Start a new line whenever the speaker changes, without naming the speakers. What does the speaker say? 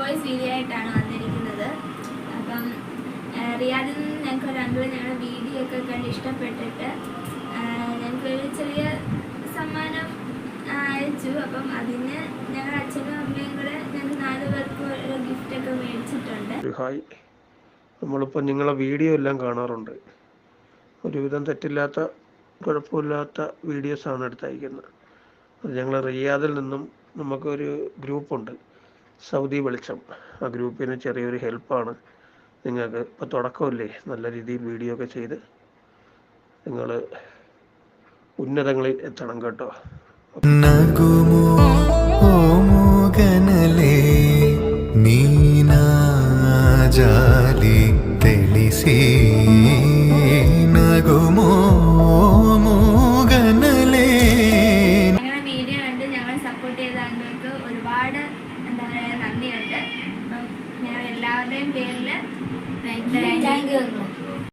Video ആയിട്ടാണ് വന്നിരിക്കുന്നത്. അപ്പം റിയാദിൽ നിന്ന് ഞങ്ങൾക്ക് ഒരു ഞങ്ങളുടെ വീഡിയോ ഒക്കെ കണ്ട് ഇഷ്ടപ്പെട്ടിട്ട് ഞങ്ങൾക്കൊരു ചെറിയ സമ്മാനം അയച്ചു. അപ്പം അതിന് ഞങ്ങളുടെ അച്ഛനും അമ്മയും കൂടെ ഞങ്ങൾക്ക് നാല് പേർക്ക് ഒരു ഗിഫ്റ്റ് ഒക്കെ
മേടിച്ചിട്ടുണ്ട്. ഹായ്. നമ്മളിപ്പോൾ നിങ്ങളെ വീഡിയോ എല്ലാം കാണാറുണ്ട്. ഒരുവിധം തെറ്റില്ലാത്ത കുഴപ്പമില്ലാത്ത വീഡിയോസാണ് എടുത്തയക്കുന്നത്. അത് ഞങ്ങൾ റിയാദിൽ നിന്നും നമുക്കൊരു ഗ്രൂപ്പുണ്ട്. സൗദി വെളിച്ചം. ആ ഗ്രൂപ്പിന് ചെറിയൊരു ഹെൽപ്പാണ്. നിങ്ങൾക്ക് ഇപ്പോൾ തുടക്കമല്ലേ? നല്ല രീതിയിൽ വീഡിയോ ഒക്കെ ചെയ്ത് നിങ്ങൾ ഉന്നതങ്ങളിൽ എത്തണം കേട്ടോ.
വീഡിയോ ഞങ്ങളെ സപ്പോർട്ട് ചെയ്ത ഒരുപാട് എന്താ പറയുക എല്ലാവരുടെയും പേരിൽ
താങ്ക് യു